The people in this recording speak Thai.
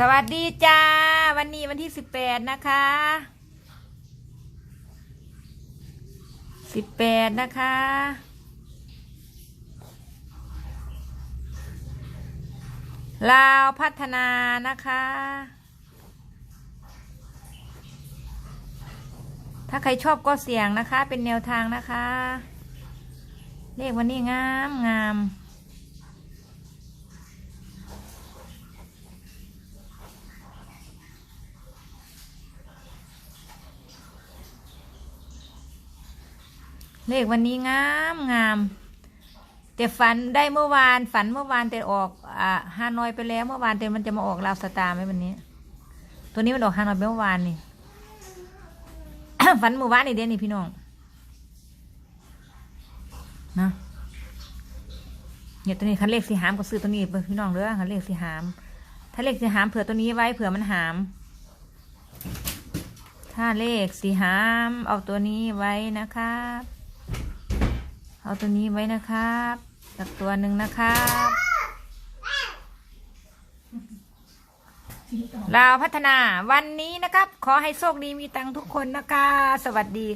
สวัสดีจ้า วันนี้วันที่สิบแปดนะคะสิบแปดนะคะ ลาวพัฒนานะคะ ถ้าใครชอบก็เสี่ยงนะคะ เป็นแนวทางนะคะ เลขวันนี้งามงาม เลขวันนี้งามงาม แต่ฝันได้เมื่อวานฝันเมื่อวานแต่ออกอ่าฮานอยไปแล้วเมื่อวานแต่มันจะมาออกลาวสตาร์ไหมวันนี้ ตัวนี้มันออกฮานอยไปเมื่อวานนี่ ฝันเมื่อวานนี่เด้นี่พี่น้องนะเนี่ยตัวนี้คันเลขสีหามก็ซื้อตัวนี้พี่น้องเด้อคันเลขสีหาม ถ้าเลขสีหามเผื่อตัวนี้ไว้เผื่อมันหาม ถ้าเลขสีหามเอาตัวนี้ไว้นะครับ เอาตัวนี้ไว้นะครับสักตัวหนึ่งนะครับลาวพัฒนาวันนี้นะครับ ขอให้โชคดีมีตังค์ทุกคนนะคะ สวัสดี